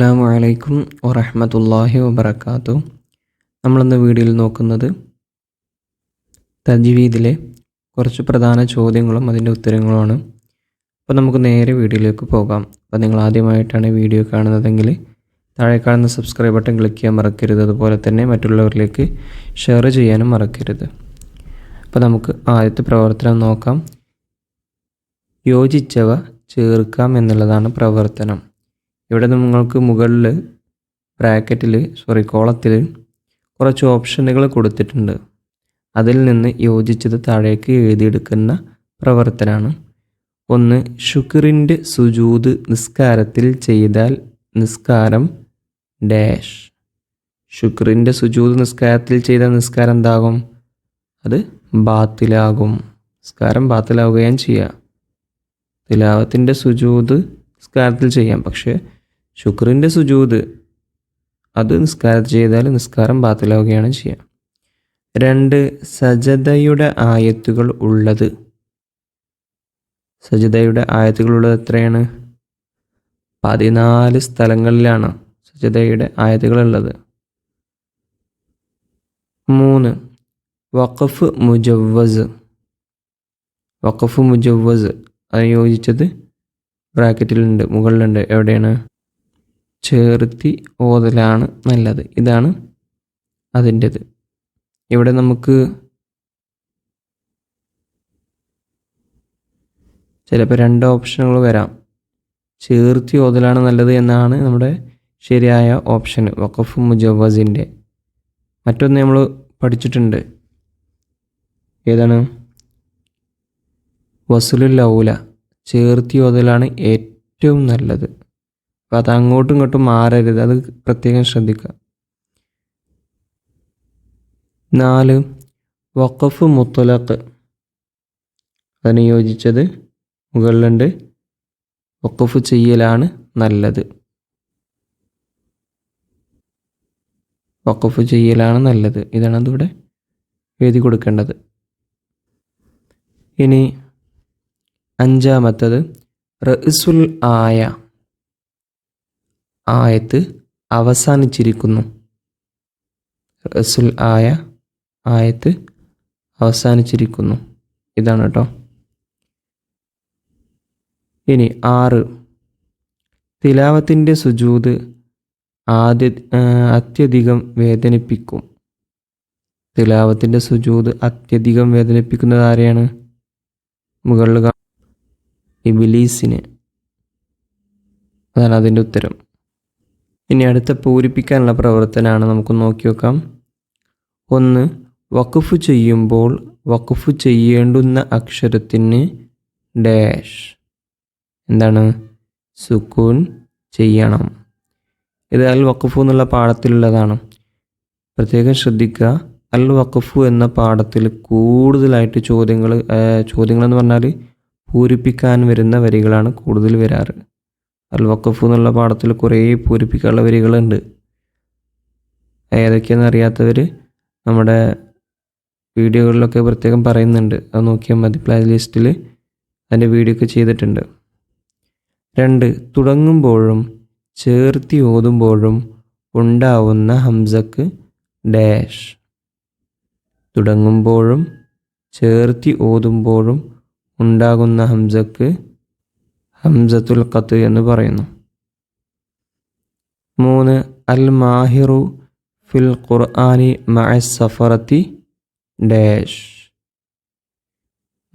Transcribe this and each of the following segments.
അസ്സാം വലൈക്കും വറഹമത്തല്ലാഹി വബർക്കാത്തു നമ്മളിന്ന് വീഡിയോയിൽ നോക്കുന്നത് തജ്വീദിലെ കുറച്ച് പ്രധാന ചോദ്യങ്ങളും അതിന്റെ ഉത്തരങ്ങളുമാണ്. അപ്പോൾ നമുക്ക് നേരെ വീഡിയോയിലേക്ക് പോകാം. അപ്പോൾ നിങ്ങൾ ആദ്യമായിട്ടാണ് വീഡിയോ കാണുന്നതെങ്കിൽ താഴെ കാണുന്ന സബ്സ്ക്രൈബ് ബട്ടൺ ക്ലിക്ക് ചെയ്യാൻ മറക്കരുത്. അതുപോലെ തന്നെ മറ്റുള്ളവരിലേക്ക് ഷെയർ ചെയ്യാനും മറക്കരുത്. അപ്പോൾ നമുക്ക് ആദ്യത്തെ പ്രവർത്തനം നോക്കാം. യോജിച്ചവ ചേർക്കാം എന്നുള്ളതാണ് പ്രവർത്തനം. ഇവിടെ നിങ്ങൾക്ക് മുകളിൽ ബ്രാക്കറ്റിൽ സോറി കോളത്തിൽ കുറച്ച് ഓപ്ഷനുകൾ കൊടുത്തിട്ടുണ്ട്. അതിൽ നിന്ന് യോജിച്ചത് താഴേക്ക് എഴുതിയെടുക്കുന്ന പ്രവർത്തനമാണ് ഒന്ന് ഷുക്രിന്റെ സുജൂത് നിസ്കാരത്തിൽ ചെയ്താൽ നിസ്കാരം ഡാഷ് ഷുക്രിന്റെ സുജൂത് നിസ്കാരത്തിൽ ചെയ്ത നിസ്കാരം എന്താകും? അത് ബാത്തിലാകും. നിസ്കാരം ബാത്തിലാവുകയും ചെയ്യാം. തിലാവത്തിന്റെ സുജൂത് നിസ്കാരത്തിൽ ചെയ്യാം. പക്ഷേ ശുക്രിന്റെ സുജൂത്. അത് നിസ്കാരത്തിൽ ചെയ്താൽ നിസ്കാരം ബാത്തിലാവുകയാണ് ചെയ്യുക രണ്ട് സജതയുടെ ആയത്തുകൾ ഉള്ളത്. സജതയുടെ ആയത്തുകൾ ഉള്ളത് എത്രയാണ്? പതിനാല് സ്ഥലങ്ങളിലാണ് സജതയുടെ ആയത്തുകൾ ഉള്ളത്. മൂന്ന് വഖഫ് മുജവ്വസ്. വഖഫ് മുജവ്വസ്. അനുയോജിച്ചത് ബ്രാക്കറ്റിലുണ്ട് മുകളിലുണ്ട്. എവിടെയാണ്? ചേർത്തി ഓതലാണ് നല്ലത്. ഇതാണ് അതിന്റെത്. ഇവിടെ നമുക്ക് ചിലപ്പോൾ രണ്ട് ഓപ്ഷനുകൾ വരാം. ചേർത്തി ഓതലാണ് നല്ലത് എന്നാണ് നമ്മുടെ ശരിയായ ഓപ്ഷൻ വഖഫ് മുജവസിന്റെ മറ്റൊന്ന് നമ്മൾ പഠിച്ചിട്ടുണ്ട്. ഏതാണ്? വസുലുൽ ഔല ചേർത്തി ഓതലാണ് ഏറ്റവും നല്ലത്. അപ്പം അത് അങ്ങോട്ടും ഇങ്ങോട്ടും മാറരുത്. അത് പ്രത്യേകം ശ്രദ്ധിക്കുക. നാല് വഖഫ് മുത്തലഖ്. അതിന് യോജിച്ചത് മുകളിലുണ്ട്. വഖഫ് ചെയ്യലാണ് നല്ലത്. വഖഫ് ചെയ്യലാണ് നല്ലത്. ഇതാണ് അതിവിടെ എഴുതി കൊടുക്കേണ്ടത്. ഇനി അഞ്ചാമത്തത് റസുൽ ആയ. ആയത്ത് അവസാനിച്ചിരിക്കുന്നു. റസുൽ ആയ ആയത്ത് അവസാനിച്ചിരിക്കുന്നു. ഇതാണ് കേട്ടോ ഇനി ആറ്. തിലാവത്തിന്റെ സുജൂത് ആദ്യ അത്യധികം വേദനിപ്പിക്കും. തിലാവത്തിന്റെ സുജൂത് അത്യധികം വേദനിപ്പിക്കുന്നത് ആരെയാണ്? മുകളിൽ ഇബിലീസിന്. അതാണ് അതിന്റെ ഉത്തരം. ഇനി അടുത്ത പൂരിപ്പിക്കാനുള്ള പ്രവർത്തനമാണ് നമുക്ക് നോക്കി നോക്കാം. ഒന്ന് വഖഫ് ചെയ്യുമ്പോൾ വഖഫ് ചെയ്യേണ്ടുന്ന അക്ഷരത്തിന് ഡാഷ്. എന്താണ്? സുക്കൂൻ ചെയ്യണം. ഇത് അൽ വഖഫു എന്നുള്ള പാഠത്തിലുള്ളതാണ്. പ്രത്യേകം ശ്രദ്ധിക്കുക. അൽ വഖഫു എന്ന പാഠത്തിൽ കൂടുതലായിട്ട് ചോദ്യങ്ങൾ ചോദ്യങ്ങളെന്ന് പറഞ്ഞാൽ പൂരിപ്പിക്കാൻ വരുന്ന വരികളാണ് കൂടുതൽ വരാറ്. അൽ വഖഫ് എന്നുള്ള പാഠത്തിൽ കുറേ പൂരിപ്പിക്കാനുള്ള വരികളുണ്ട്. ഏതൊക്കെയാണെന്ന് അറിയാത്തവർ നമ്മുടെ വീഡിയോകളിലൊക്കെ പ്രത്യേകം പറയുന്നുണ്ട്. അത് നോക്കിയാൽ മതി പ്ലേ ലിസ്റ്റിൽ അതിന്റെ വീഡിയോ ഒക്കെ ചെയ്തിട്ടുണ്ട്. രണ്ട് തുടങ്ങുമ്പോഴും ചേർത്തി ഓതുമ്പോഴും ഉണ്ടാവുന്ന ഹംസക്ക് ഡാഷ്. തുടങ്ങുമ്പോഴും ചേർത്തി ഓതുമ്പോഴും ഉണ്ടാകുന്ന ഹംസക്ക് ഹംസത്തുൽ ഖത്ത് എന്ന് പറയുന്നു. മൂന്ന് അൽ മാഹിറു ഫിൽ ഖുർആാനി മഅസഫറത്തി ഡാഷ്.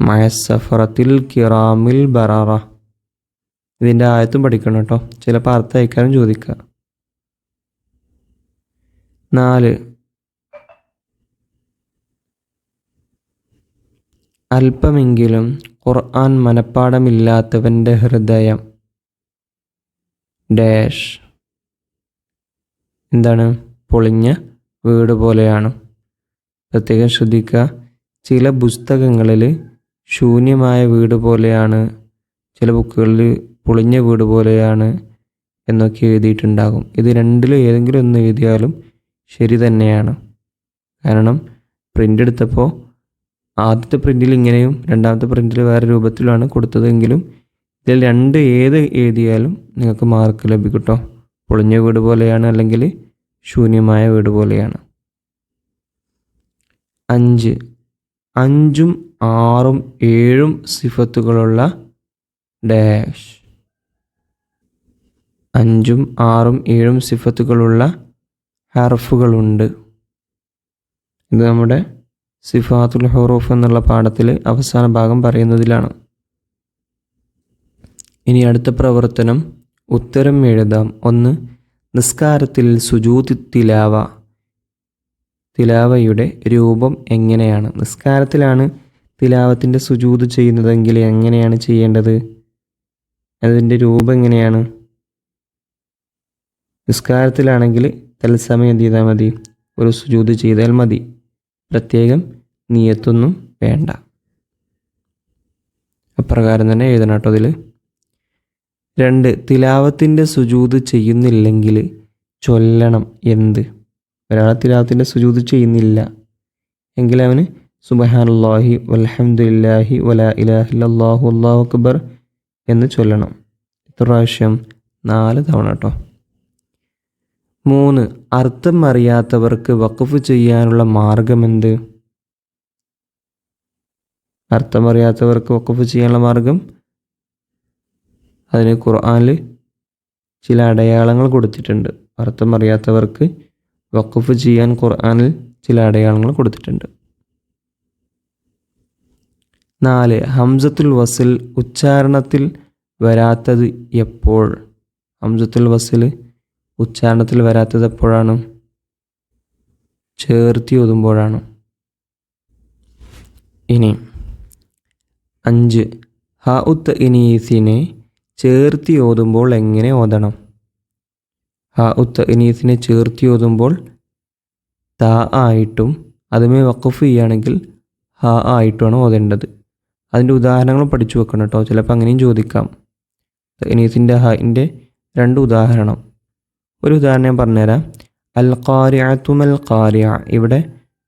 മഅസഫറത്തിൽ കിറാമിൽ ബറാറ. ഇതിന്റെ ആയത്തും പഠിക്കണം കേട്ടോ. ചിലപ്പോൾ അർത്ഥം അയക്കാനും ചോദിക്കുക. നാല് അല്പമെങ്കിലും ഖുർആൻ മനപ്പാടമില്ലാത്തവന്റെ ഹൃദയം. ഡാഷ്. എന്താണ്? പൊളിഞ്ഞ വീട് പോലെയാണ്. പ്രത്യേകം ശ്രദ്ധിക്കുക. ചില പുസ്തകങ്ങളിൽ ശൂന്യമായ വീട് പോലെയാണ്. ചില ബുക്കുകളിൽ പൊളിഞ്ഞ വീട് പോലെയാണ് എന്നൊക്കെ എഴുതിയിട്ടുണ്ടാകും. ഇത് രണ്ടിലും ഏതെങ്കിലും ഒന്ന് എഴുതിയാലും ശരി തന്നെയാണ്. കാരണം പ്രിന്റ് എടുത്തപ്പോൾ ആദ്യത്തെ പ്രിന്റിൽ ഇങ്ങനെയും രണ്ടാമത്തെ പ്രിന്റിൽ വേറെ രൂപത്തിലുമാണ് കൊടുത്തതെങ്കിലും ഇതിൽ രണ്ട് ഏത് എഴുതിയാലും നിങ്ങൾക്ക് മാർക്ക് ലഭിക്കും കേട്ടോ പൊളിഞ്ഞ വീട് പോലെയാണ് അല്ലെങ്കിൽ ശൂന്യമായ വീട് പോലെയാണ്. അഞ്ച്. അഞ്ചും ആറും ഏഴും സിഫത്തുകളുള്ള ഡാഷ്. അഞ്ചും ആറും ഏഴും സിഫത്തുകളുള്ള ഹർഫുകളുണ്ട്. ഇത് നമ്മുടെ സിഫാത്തുൽ ഹുറൂഫ് എന്നുള്ള പാഠത്തിലെ അവസാന ഭാഗം പറയുന്നതിലാണ്. ഇനി അടുത്ത പ്രവർത്തനം ഉത്തരം എഴുതാം. ഒന്ന് നിസ്കാരത്തിൽ സുജൂതി തിലാവ. തിലാവയുടെ രൂപം എങ്ങനെയാണ്? നിസ്കാരത്തിലാണ് തിലാവത്തിന്റെ സുജൂത് ചെയ്യുന്നതെങ്കിൽ എങ്ങനെയാണ് ചെയ്യേണ്ടത്? അതിന്റെ രൂപം എങ്ങനെയാണ്? നിസ്കാരത്തിലാണെങ്കിൽ തത്സമയം എന്ത് ചെയ്താൽ മതി? ഒരു സുജൂത് ചെയ്താൽ മതി. പ്രത്യേകം നീയത്തൊന്നും വേണ്ട. അപ്രകാരം തന്നെ എഴുതണം കേട്ടോ അതിൽ രണ്ട് തിലാവത്തിന്റെ സുജൂത് ചെയ്യുന്നില്ലെങ്കിൽ ചൊല്ലണം എന്ത്? ഒരാൾ തിലാവത്തിന്റെ സുജൂത് ചെയ്യുന്നില്ല. എങ്കിൽ അവന് സുബഹാനുല്ലാഹി വൽഹംദുലില്ലാഹി വലാ ഇലാഹില്ലാഹു അള്ളാഹു അക്ബർ എന്ന് ചൊല്ലണം. എത്ര പ്രാവശ്യം നാല് തവണ കേട്ടോ. മൂന്ന് അർത്ഥം അറിയാത്തവർക്ക് വഖഫ് ചെയ്യാനുള്ള മാർഗമെന്ത്? അർത്ഥം അറിയാത്തവർക്ക് വഖഫ് ചെയ്യാനുള്ള മാർഗം? അതിന് ഖുർആാനിൽ ചില അടയാളങ്ങൾ കൊടുത്തിട്ടുണ്ട്. അർത്ഥം അറിയാത്തവർക്ക് വഖഫ് ചെയ്യാൻ ഖുർആാനിൽ ചില അടയാളങ്ങൾ കൊടുത്തിട്ടുണ്ട്. നാല് ഹംസത്തുൽ വസിൽ ഉച്ചാരണത്തിൽ വരാത്തത് എപ്പോൾ? ഹംസത്തുൽ വസിൽ ഉച്ചാരണത്തിൽ വരാത്തത് എപ്പോഴാണ് ചേർത്തി ഓതുമ്പോഴാണ് ഇനി അഞ്ച്. ഹ ഉത്ത് ഇനീസിനെ ചേർത്തി ഓതുമ്പോൾ എങ്ങനെ ഓതണം? ഹ ഉത്ത് ഇനീസിനെ ചേർത്തി ഓതുമ്പോൾ ത ആയിട്ടും അതുമേ വഖഫ് ചെയ്യുകയാണെങ്കിൽ ഹ ആയിട്ടുമാണ് ഓതേണ്ടത്. അതിന്റെ ഉദാഹരണങ്ങൾ പഠിച്ചു വെക്കണം കേട്ടോ. ചിലപ്പോൾ അങ്ങനെയും ചോദിക്കാം. ഇനീസിന്റെ ഹന്റെ രണ്ട് ഉദാഹരണം. ഒരു ഉദാഹരണം ഞാൻ പറഞ്ഞുതരാം. അൽ കാരിയ തുമൽ കാരിയ ഇവിടെ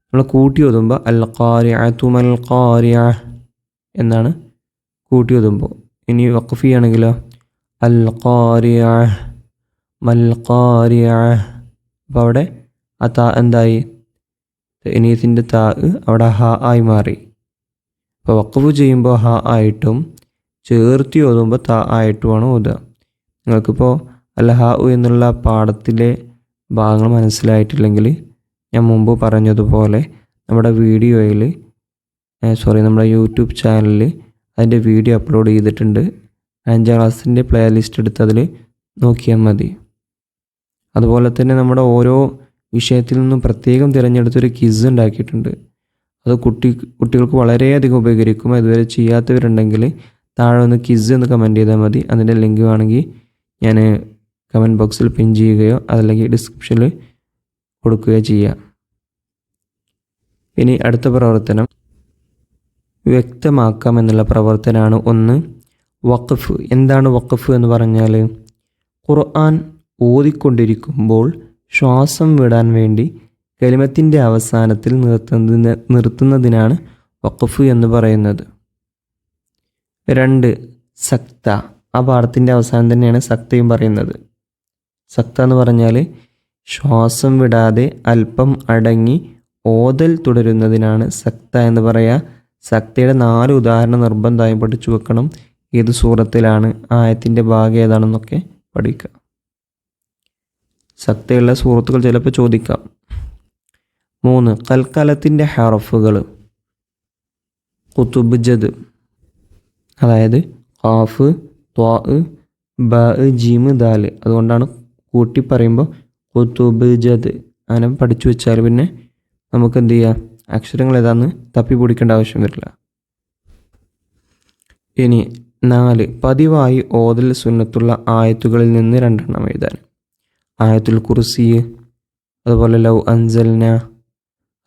നമ്മൾ കൂട്ടി ഒതുമ്പോൾ അൽ കാരിയ തുമൽ കാരിയ എന്നാണ് കൂട്ടി ഒതുമ്പോൾ ഇനി വഖഫി ആണെങ്കിലോ അൽ കാരിയ മൽ കാരിയ അപ്പോൾ അവിടെ ആ താ എന്തായി? ഇനീസിന്റെ താ അവിടെ ഹ ആയി മാറി. അപ്പോൾ വഖഫ് ചെയ്യുമ്പോൾ ഹ ആയിട്ടും ചേർത്തി ഓതുമ്പോൾ താ ആയിട്ടുമാണ് ഓതുക. നിങ്ങൾക്കിപ്പോൾ അൽ ഹ ഉ എന്നുള്ള പാഠത്തിലെ ഭാഗങ്ങൾ മനസ്സിലായിട്ടില്ലെങ്കിൽ ഞാൻ മുമ്പ് പറഞ്ഞതുപോലെ നമ്മുടെ വീഡിയോയിൽ സോറി നമ്മുടെ യൂട്യൂബ് ചാനലിൽ അതിന്റെ വീഡിയോ അപ്ലോഡ് ചെയ്തിട്ടുണ്ട്. അഞ്ചാം ക്ലാസ്സിന്റെ പ്ലേ ലിസ്റ്റ് എടുത്ത് അതിൽ നോക്കിയാൽ മതി. അതുപോലെ തന്നെ നമ്മുടെ ഓരോ വിഷയത്തിൽ നിന്നും പ്രത്യേകം തിരഞ്ഞെടുത്തൊരു ക്വിസ് ഉണ്ടാക്കിയിട്ടുണ്ട്. അത് കുട്ടി കുട്ടികൾക്ക് വളരെയധികം ഉപകരിക്കും. ഇതുവരെ ചെയ്യാത്തവരുണ്ടെങ്കിൽ താഴെ ഒന്ന് ക്വിസ് എന്ന് കമന്റ് ചെയ്താൽ മതി. അതിന്റെ ലിങ്ക് വേണമെങ്കിൽ ഞാൻ കമന്റ് ബോക്സിൽ പിൻ ചെയ്യുകയോ അതല്ലെങ്കിൽ ഡിസ്ക്രിപ്ഷനിൽ കൊടുക്കുകയോ ചെയ്യാം ഇനി അടുത്ത പ്രവർത്തനം. വ്യക്തമാക്കാം എന്നുള്ള പ്രവർത്തനമാണ് ഒന്ന്. വഖഫ്. എന്താണ് വഖഫ് എന്ന് പറഞ്ഞാൽ? ഖുർആൻ ഓതിക്കൊണ്ടിരിക്കുമ്പോൾ ശ്വാസം വിടാൻ വേണ്ടി കലിമത്തിന്റെ അവസാനത്തിൽ നിർത്തുന്നതിന് നിർത്തുന്നതിനാണ് വഖഫ് എന്ന് പറയുന്നത്. രണ്ട് സക്ത. ആ പാഠത്തിന്റെ അവസാനം തന്നെയാണ് സക്തയും പറയുന്നത്. സക്ത എന്ന് പറഞ്ഞാൽ ശ്വാസം വിടാതെ അല്പം അടങ്ങി ഓതൽ തുടരുന്നതിനാണ് സക്ത എന്ന് പറയുക സക്തയുടെ നാല് ഉദാഹരണം നിർബന്ധമായും പഠിച്ചു വെക്കണം. ഏത് സൂറത്തിലാണ്? ആയത്തിന്റെ ഭാഗം ഏതാണെന്നൊക്കെ പഠിക്കുക സക്തയുള്ള സൂറത്തുകൾ ചിലപ്പോൾ ചോദിക്കാം. മൂന്ന് കൽക്കാലത്തിന്റെ ഹറഫുകൾ കുത്തുബ്ജദ് അതായത് ഖാഫ് ത്വാ ബ ജീമ് ദാൽ. അതുകൊണ്ടാണ് കൂട്ടി പറയുമ്പോൾ കുത്തുബ് ജദ് അങ്ങനെ പഠിച്ചു വെച്ചാൽ പിന്നെ നമുക്ക് എന്ത് ചെയ്യാം? അക്ഷരങ്ങൾ ഏതാന്ന് തപ്പി പിടിക്കേണ്ട ആവശ്യം വരില്ല. ഇനി നാല്. പതിവായി ഓതൽ സുന്നത്തുള്ള ആയത്തുകളിൽ നിന്ന് രണ്ടെണ്ണം എഴുതാൻ. ആയത്തുൽ കുർസി അതുപോലെ ലവ് അൻസൽന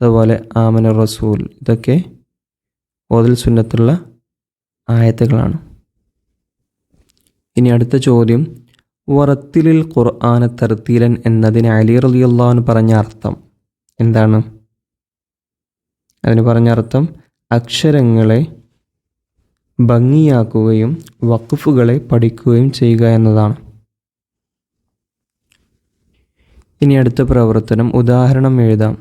അതുപോലെ ആമന റസൂൽ. ഇതൊക്കെ ഓതൽ സുന്നത്തുള്ള ആയത്തുകളാണ്. ഇനി അടുത്ത ചോദ്യം. വറത്തിലിൽ ഖുർആാന തർത്തീലൻ എന്നതിന് അലി റലിയുള്ള പറഞ്ഞ അർത്ഥം. എന്താണ്? അതിന് പറഞ്ഞ അർത്ഥം അക്ഷരങ്ങളെ ഭംഗിയാക്കുകയും വഖഫുകളെ പഠിക്കുകയും ചെയ്യുക എന്നതാണ്. ഇനി അടുത്ത പ്രവർത്തനം ഉദാഹരണം എഴുതാം.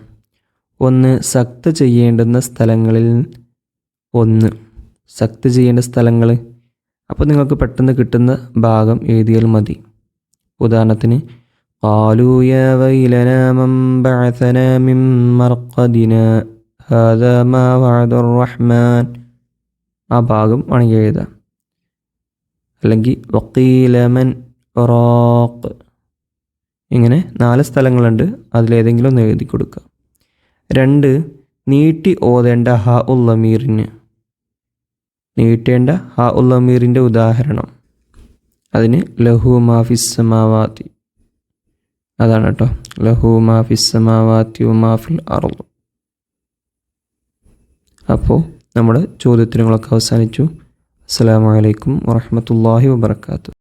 ഒന്ന് സക്ത ചെയ്യേണ്ടുന്ന സ്ഥലങ്ങളിൽ ഒന്ന്. സക്ത ചെയ്യേണ്ട സ്ഥലങ്ങൾ അപ്പോൾ നിങ്ങൾക്ക് പെട്ടെന്ന് കിട്ടുന്ന ഭാഗം എഴുതിയാൽ മതി. ഉദാഹരണത്തിന് قالوا يا ويلنا من بعثنا من مرقدنا هذا ما وعد الرحمن ആ ഭാഗം വേണമെങ്കിൽ എഴുതാം അല്ലെങ്കിൽ വക്കീലമൻ റോക്ക് ഇങ്ങനെ നാല് സ്ഥലങ്ങളുണ്ട് അതിലേതെങ്കിലും ഒന്ന് എഴുതി കൊടുക്കുക രണ്ട് നീട്ടി ഓതേണ്ട ഹ ഉള്ളമീറിന് നീട്ടേണ്ട ഹ ഉള്ളമീറിൻ്റെ ഉദാഹരണം അതിന് ലഹു മാഫിസമാവാത്തി അതാണ് കേട്ടോ. ലഹു മാഫിസമാവാത്തി മാഫിൽ അറുള്ളു അപ്പോൾ നമ്മുടെ ചോദ്യത്തിനങ്ങളൊക്കെ അവസാനിച്ചു. അസ്സാം വലൈക്കും വാഹമത്തല്ലാഹി വാബർക്കാത്തു